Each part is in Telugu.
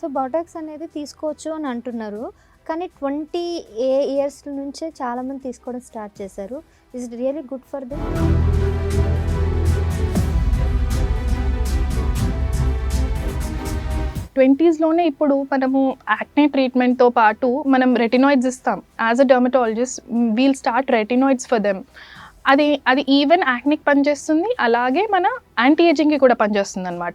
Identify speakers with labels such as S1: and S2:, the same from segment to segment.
S1: సో బాటాక్స్ అనేది తీసుకోవచ్చు అని అంటున్నారు. కానీ ట్వంటీ ఏ ఇయర్స్ నుంచే చాలామంది తీసుకోవడం స్టార్ట్ చేశారు. Is really good for them
S2: ట్వంటీస్లోనే ఇప్పుడు మనము యాక్నే ట్రీట్మెంట్తో పాటు మనం రెటినాయిడ్స్ ఇస్తాం. As a dermatologist we'll start retinoids for them అది అది ఈవెన్ యాక్నిక్ పనిచేస్తుంది. అలాగే మన యాంటీ ఏజింగ్కి కూడా పనిచేస్తుంది అనమాట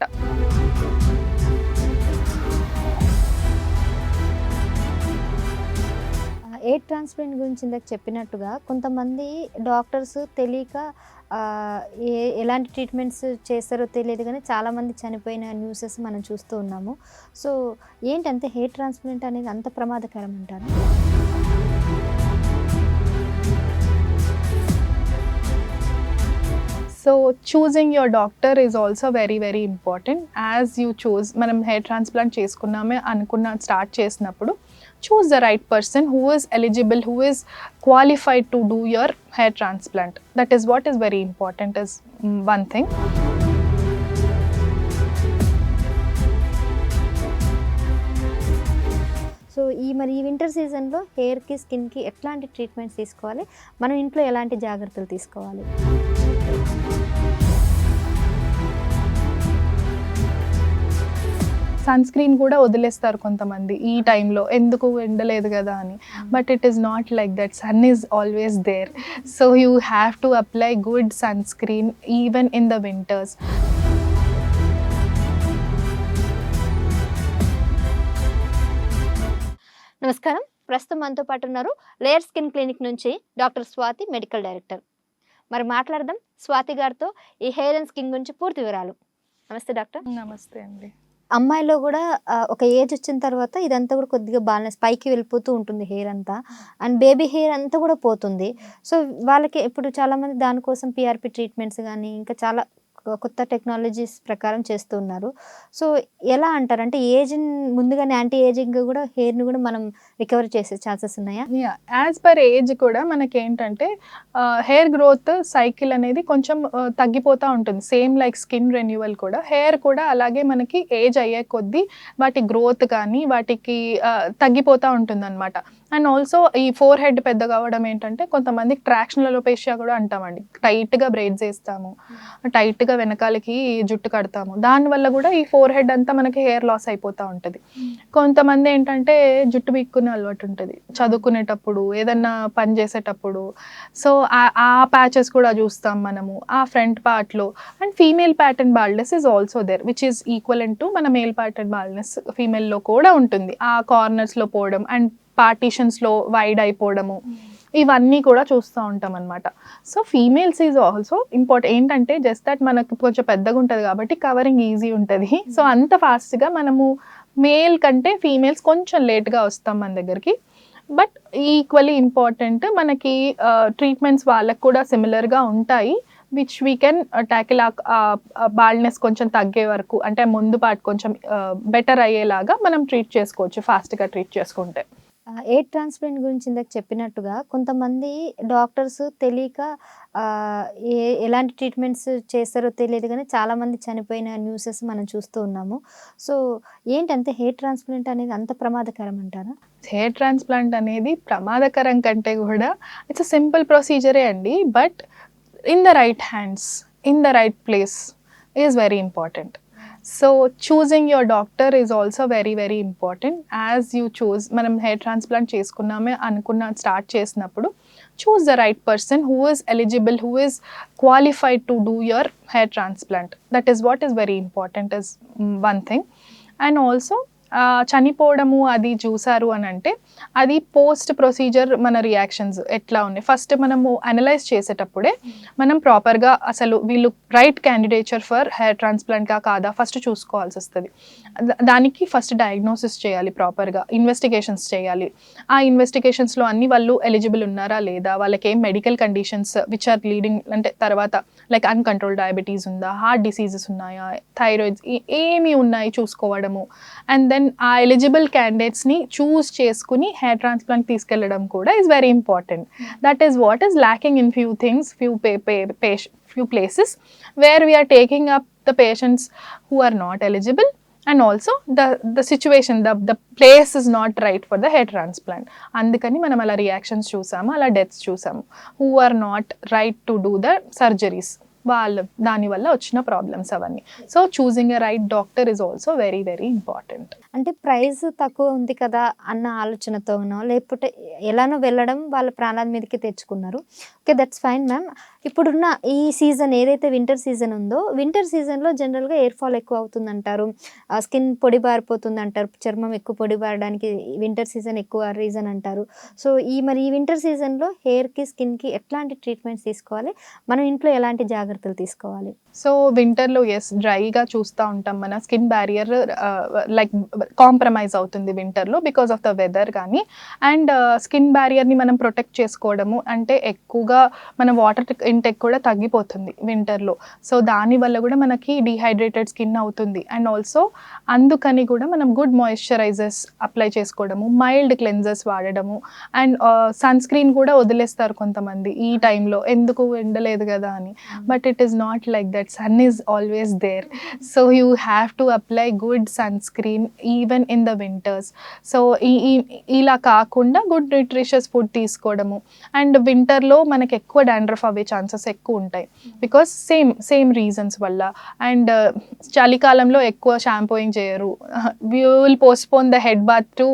S1: ఎయిర్ ట్రాన్స్ప్లాంట్ గురించి ఇందాక చెప్పినట్టుగా కొంతమంది డాక్టర్స్ తెలియక ఏ ఎలాంటి ట్రీట్మెంట్స్ చేస్తారో తెలియదు కానీ చాలామంది చనిపోయిన న్యూసెస్ మనం చూస్తూ ఉన్నాము. సో ఏంటంటే హెయిర్ ట్రాన్స్ప్లాంట్ అనేది అంత ప్రమాదకరం అంటారు?
S2: So choosing your doctor is also very very important as you choose మనం హెయిర్ ట్రాన్స్ప్లాంట్ చేసుకున్నామే అనుకున్న స్టార్ట్ చేసినప్పుడు choose the right person who is eligible who is qualified to do your hair transplant. That is what is very important is one thing
S1: so ఈ మరి ఈ వింటర్ సీజన్లో హెయిర్కి స్కిన్కి ఎట్లాంటి ట్రీట్మెంట్స్ తీసుకోవాలి? మనం ఇంట్లో ఎలాంటి జాగ్రత్తలు తీసుకోవాలి?
S2: సన్ స్క్రీన్ కూడా వదిలేస్తారు కొంతమంది ఈ టైంలో. ఎందుకు ఎండలేదు కదా అని. But it is not like that sun is always there so you have to apply good sunscreen even in the winters
S1: నమస్కారం. ప్రస్తుతం మనతో పాటు ఉన్నారు లేయర్ స్కిన్ క్లినిక్ నుంచి డాక్టర్ స్వాతి మెడికల్ డైరెక్టర్. మరి మాట్లాడదాం. స్వాతి గారితో ఈ హెయిర్ అండ్ స్కిన్ గురించి పూర్తి వివరాలు. నమస్తే డాక్టర్.
S2: నమస్తే అండి.
S1: అమ్మాయిలో కూడా ఒక ఏజ్ వచ్చిన తర్వాత ఇదంతా కూడా కొద్దిగా బాలన్స్ పైకి వెళ్ళిపోతూ ఉంటుంది హెయిర్ అంతా. అండ్ బేబీ హెయిర్ అంతా కూడా పోతుంది. సో వాళ్ళకి ఇప్పుడు చాలా మంది దానికోసం పిఆర్పి ట్రీట్మెంట్స్ కానీ ఇంకా చాలా కొత్త టెక్నాలజీస్ ప్రకారం చేస్తూ ఉన్నారు సో ఎలా అంటారు? అంటే ఏజ్ ముందుగానే యాంటీ ఏజింగ్ కూడా హెయిర్ని కూడా మనం రికవర్ చేసే ఛాన్సెస్ ఉన్నాయా?
S2: యాజ్ పర్ ఏజ్ కూడా మనకి ఏంటంటే హెయిర్ గ్రోత్ సైకిల్ అనేది కొంచెం తగ్గిపోతూ ఉంటుంది. సేమ్ లైక్ స్కిన్ రెన్యువల్ కూడా. హెయిర్ కూడా అలాగే మనకి ఏజ్ అయ్యే కొద్దీ వాటి గ్రోత్ కానీ వాటికి తగ్గిపోతూ ఉంటుంది అనమాట అండ్ ఆల్సో ఈ ఫోర్ హెడ్ పెద్ద కావడం ఏంటంటే కొంతమంది ట్రాక్షన్లలో పేషియా కూడా అంటామండి. టైట్గా బ్రేడ్స్ వేస్తాము టైట్గా వెనకాలకి జుట్టు కడతాము. దానివల్ల కూడా ఈ ఫోర్ హెడ్ అంతా మనకి హెయిర్ లాస్ అయిపోతూ ఉంటుంది. కొంతమంది ఏంటంటే జుట్టు పీక్కునే అలవాటు ఉంటుంది. చదువుకునేటప్పుడు ఏదన్నా పని చేసేటప్పుడు. సో ఆ- ప్యాచెస్ కూడా చూస్తాం మనము. ఆ ఫ్రంట్ పార్ట్లో and female pattern baldness is also there which is equal to మన మేల్ ప్యాటర్న్ బాల్నెస్ ఫీమేల్లో కూడా ఉంటుంది. ఆ కార్నర్స్లో పోవడం అండ్ పార్టీషన్స్లో వైడ్ అయిపోవడము. ఇవన్నీ కూడా చూస్తూ ఉంటాం అనమాట so females is also important ఏంటంటే జస్ట్ దట్ మనకు కొంచెం పెద్దగా ఉంటుంది కాబట్టి కవరింగ్ ఈజీ ఉంటుంది. సో అంత ఫాస్ట్గా మనము మేల్ కంటే ఫీమేల్స్ కొంచెం లేట్గా వస్తాం మన దగ్గరికి. బట్ ఈక్వలీ ఇంపార్టెంట్ మనకి ట్రీట్మెంట్స్ వాళ్ళకు కూడా సిమిలర్గా ఉంటాయి which we can tackle baldness కొంచెం తగ్గే వరకు అంటే ముందు పాటు కొంచెం బెటర్ అయ్యేలాగా మనం ట్రీట్ చేసుకోవచ్చు ఫాస్ట్గా ట్రీట్ చేసుకుంటే.
S1: ఎయిర్ ట్రాన్స్ప్లాంట్ గురించి ఇందాక చెప్పినట్టుగా కొంతమంది డాక్టర్స్ తెలియక ఏ ఎలాంటి ట్రీట్మెంట్స్ చేస్తారో తెలియదు కానీ చాలామంది చనిపోయిన న్యూసెస్ మనం చూస్తూ ఉన్నాము. సో ఏంటంటే హెయిర్ ట్రాన్స్ప్లాంట్ అనేది అంత ప్రమాదకరం అంటారా?
S2: హెయిర్ ట్రాన్స్ప్లాంట్ అనేది ప్రమాదకరం కంటే కూడా ఇట్స్ సింపుల్ ప్రొసీజరే అండి. But in the right hands in the right place is very important so choosing your doctor is also very very important as you choose మనం హెయిర్ ట్రాన్స్ప్లాంట్ చేసుకున్నామే అనుకున్న స్టార్ట్ చేసినప్పుడు choose the right person who is eligible who is qualified to do your hair transplant that is what is very important is one thing and also చనిపోవడము అది చూసారు అని అంటే అది పోస్ట్ ప్రొసీజర్ మన రియాక్షన్స్ ఎట్లా ఉన్నాయి? ఫస్ట్ మనము అనలైజ్ చేసేటప్పుడే మనం ప్రాపర్గా అసలు వీళ్ళు రైట్ క్యాండిడేచర్ ఫర్ హెయిర్ ట్రాన్స్ప్లాంట్గా కాదా? ఫస్ట్ చూసుకోవాల్సి వస్తుంది. దా- దానికి ఫస్ట్ డయాగ్నోసిస్ చేయాలి ప్రాపర్గా ఇన్వెస్టిగేషన్స్ చేయాలి. ఆ ఇన్వెస్టిగేషన్స్లో అన్ని వాళ్ళు ఎలిజిబుల్ ఉన్నారా లేదా? వాళ్ళకి ఏం medical conditions which are leading అంటే తర్వాత లైక్ అన్కంట్రోల్ డయాబెటీస్ ఉందా? హార్ట్ డిసీజెస్ ఉన్నాయా? థైరాయిడ్స్ ఏమి ఉన్నాయి చూసుకోవడము. అండ్ దెన్ ఆ ఎలిజిబుల్ క్యాండిడేట్స్ని చూస్ చేసుకుని హెయిర్ ట్రాన్స్ప్లాంట్ తీసుకెళ్ళడం కూడా is very important that is what is lacking in few things few pay pay few places where we're taking up the patients who are not eligible and also the the situation the the place is not right for the hair transplant అందుకని మనం అలా రియాక్షన్స్ చూసాము అలా డెత్స్ చూసాము. Who are not right to do the surgeries వాళ్ళు దానివల్ల వచ్చిన ప్రాబ్లమ్స్ అవన్నీ. So choosing a right doctor is also very very important
S1: అంటే ప్రైస్ తక్కువ ఉంది కదా అన్న ఆలోచనతోనో లేకపోతే ఎలానో వెళ్ళడం వాళ్ళ ప్రాణాల మీదకి తెచ్చుకున్నారు. ఓకే దట్స్ ఫైన్ మ్యామ్ ఇప్పుడున్న ఈ సీజన్ ఏదైతే వింటర్ సీజన్ ఉందో వింటర్ సీజన్లో జనరల్గా ఎయిర్ ఫాల్ ఎక్కువ అవుతుందంటారు. స్కిన్ పొడి బారిపోతుంది అంటారు చర్మం ఎక్కువ పొడి బారడానికి వింటర్ సీజన్ ఎక్కువ రీజన్ అంటారు. సో ఈ మరి ఈ వింటర్ సీజన్లో హెయిర్కి స్కిన్కి ఎట్లాంటి ట్రీట్మెంట్స్ తీసుకోవాలి? మనం ఇంట్లో ఎలాంటి జాగ్రత్తలు తీసుకోవాలి?
S2: సో వింటర్లో ఎస్ డ్రైగా చూస్తూ ఉంటాం మన. స్కిన్ బ్యారియర్ లైక్ కాంప్రమైజ్ అవుతుంది వింటర్లో బికాస్ ఆఫ్ ద వెదర్ కానీ. అండ్ స్కిన్ బ్యారియర్ని మనం ప్రొటెక్ట్ చేసుకోవడము అంటే ఎక్కువగా మన వాటర్ ఇంటెక్ కూడా తగ్గిపోతుంది వింటర్లో సో దానివల్ల కూడా మనకి డిహైడ్రేటెడ్ స్కిన్ అవుతుంది. అండ్ ఆల్సో అందుకని కూడా మనం గుడ్ మాయిశ్చరైజర్స్ అప్లై చేసుకోవడము మైల్డ్ క్లెన్జర్స్ వాడడము. అండ్ సన్ స్క్రీన్ కూడా వదిలేస్తారు కొంతమంది ఈ టైంలో ఎందుకు ఎండలేదు కదా అని. But it is not like that sun is always there so you have to apply good sunscreen even in the winters so ఈ ఇలా కాకుండా గుడ్ న్యూట్రిషియస్ ఫుడ్ తీసుకోవడము. అండ్ వింటర్లో మనకి ఎక్కువ డాండ్రఫ్ అవ్వే ఛాన్సెస్ ఎక్కువ ఉంటాయి. బికాస్ సేమ్ సేమ్ రీజన్స్ వల్ల. అండ్ uh, చలికాలంలో ఎక్కువ షాంపూయింగ్ చేయరు. You will postpone the head bath to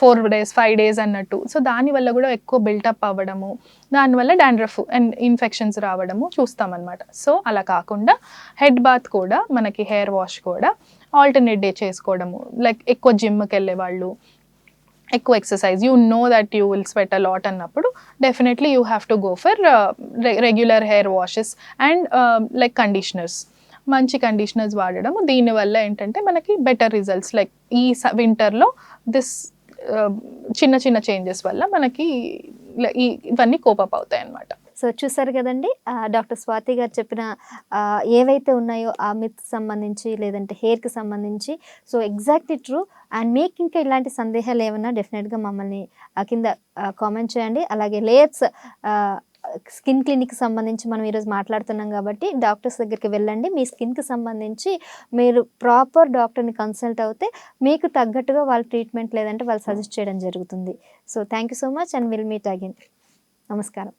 S2: four days five days అన్నట్టు. సో దానివల్ల కూడా ఎక్కువ బిల్టప్ అవ్వడము. దానివల్ల డాండ్రఫ్ అండ్ ఇన్ఫెక్షన్స్ రావడము చూస్తామన్నమాట. సో అలా కాకుండా హెడ్ బాత్ కూడా మనకి హెయిర్ వాష్ కూడా ఆల్టర్నేట్ డే చేసుకోవడము. లైక్ ఎక్కువ జిమ్కి వెళ్ళే వాళ్ళు ఎక్కువ exercise you know that you will sweat a lot అన్నప్పుడు definitely you have to go for regular hair washes and like conditioners మంచి కండిషనర్స్ వాడడం దీనివల్ల ఏంటంటే మనకి బెటర్ రిజల్ట్స్ లైక్ ఈ వింటర్లో దిస్ um, చిన్న చిన్న చేంజెస్ వల్ల మనకి ఈ ఇవన్నీ కోపప్ అవుతాయి అన్నమాట
S1: సో చూసారు కదండి డాక్టర్ స్వాతి గారు చెప్పిన ఏవైతే ఉన్నాయో ఆ మిత్ సంబంధించి లేదంటే హెయిర్కి సంబంధించి సో ఎగ్జాక్ట్లీ ట్రూ అండ్ మీకు ఇంకా ఇలాంటి సందేహాలు ఏమన్నా డెఫినెట్గా మమ్మల్ని ఆ కింద కామెంట్ చేయండి. అలాగే లేయర్స్ స్కిన్ క్లినిక్ సంబంధించి మనం ఈరోజు మాట్లాడుతున్నాం కాబట్టి డాక్టర్స్ దగ్గరికి వెళ్ళండి. మీ స్కిన్కి సంబంధించి మీరు ప్రాపర్ డాక్టర్ని కన్సల్ట్ అవుతే మీకు తగ్గట్టుగా వాళ్ళ ట్రీట్మెంట్ లేదంటే వాళ్ళు సజెస్ట్ చేయడం జరుగుతుంది. So thank you so much and will meet again నమస్కారం.